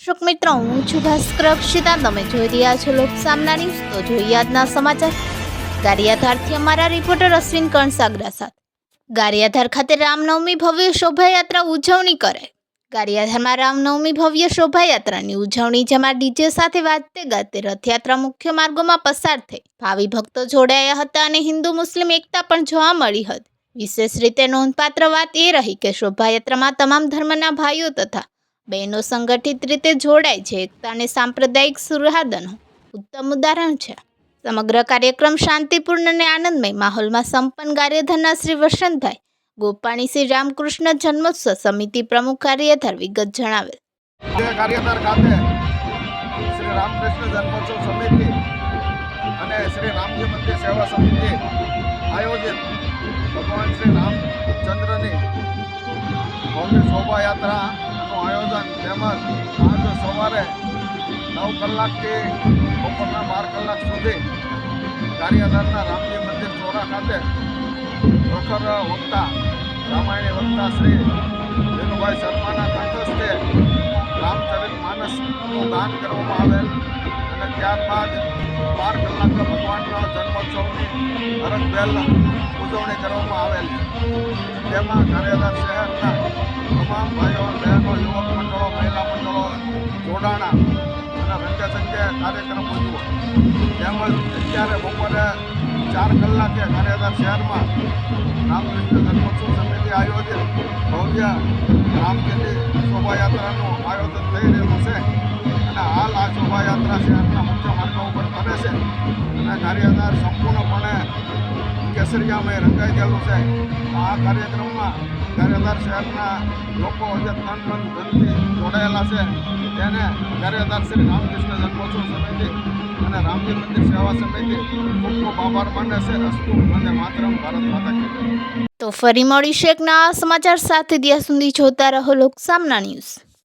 દર્શક મિત્રો, હું છું ભાસ્કર તમે જોઈ રહ્યા છો લોકસામના ન્યૂઝ. તો જોઈએ આજના સમાચાર. ગારિયાધારથી અમારા રિપોર્ટર અશ્વિન કણસાગરા સાથે. ગારિયાધાર ખાતે રામનવમી ભવ્ય શોભાયાત્રા ઉજવણી કરે. ગારિયાધારમાં રામનવમી ભવ્ય શોભાયાત્રાની ઉજવણી, જેમાં ડીજે સાથે વાજતે ગાતે રથયાત્રા મુખ્ય માર્ગોમાં પસાર થઈ. ભાવિ ભક્તો જોડાયા હતા અને હિન્દુ મુસ્લિમ એકતા પણ જોવા મળી હતી. વિશેષ રીતે નોંધપાત્ર વાત એ રહી કે શોભાયાત્રામાં તમામ ધર્મના ભાઈઓ તથા બહેનો સંગઠિત રીતે જોડાય છે, એકતા સાંપ્રદાયિક સુહાદનું. ઉત્તમ ઉદાહરણ છે. સમગ્ર કાર્યક્રમ શાંતિપૂર્ણ અને આનંદમય માહોલમાં સંપન્ન કાર્યધરના શ્રી વસંતભાઈ ગોપાણી શ્રી રામકૃષ્ણ જન્મોત્સવ સમિતિ પ્રમુખ કાર્યધર વિગત જણાવેલ કાર્યધર ખાતે શ્રી રામકૃષ્ણ જન્મોત્સવ સમિતિ અને શ્રી રામજી મંદિર સેવા સમિતિ આયોજિત ભગવાન શ્રી રામચંદ્રની ભવ્ય શોભાયાત્રાનું આયોજન તેમજ આજ સવારે નવ કલાકથી બપોરના બાર કલાક સુધી કાર્યધારના રામજી મંદિર ચોરા ખાતે પ્રખર વક્તા, રામાયણી વક્તા શ્રી વિનુભાઈ શર્માના કંઠસ્થે રામચરિત માનસનું દાન કરવામાં આવેલ અને ત્યારબાદ બાર કલાક ભગવાનના જન્મોત્સવની હરખભેલ ઉજવણી કરવામાં આવેલ. તેમાં કાર્યરત શહેરના તમામ ભાઈઓ બહેનો, યુવક જોડાણા અને રંગેચંગે કાર્યક્રમ ઉજવો તેમજ અત્યારે બપોરે ચાર કલાકે કાર્યરત શહેરમાં રામકૃષ્ણ જન્મોત્સવ સમિતિ આયોજિત ભવ્ય રામચંદ્ર શોભાયાત્રાનું આયોજન થઈ રહેલું છે. અને હાલ આ શોભાયાત્રા શહેરના મુખ્ય માર્ગો ઉપર ફરે છે. અને કાર્યદાર સંપૂર્ણપણે કેસરિયામય રંગાઈ ગયેલું છે. આ કાર્યક્રમમાં કાર્યદાર શહેરના લોકો જે તન મન ધનથી જોડાયેલા છે, તેને કાર્યદાર શ્રી રામકૃષ્ણ જન્મોત્સવ સમિતિ અને રામજી મંદિર સેવા સમિતિ ખૂબ ખૂબ આભાર માને છે. અસ્તુ અને માતરમ. ભારત માતા તો ફરી મળીશું એક નવા સમાચાર સાથે. ત્યાં સુધી જોતા રહો લોકસામના ન્યૂઝ.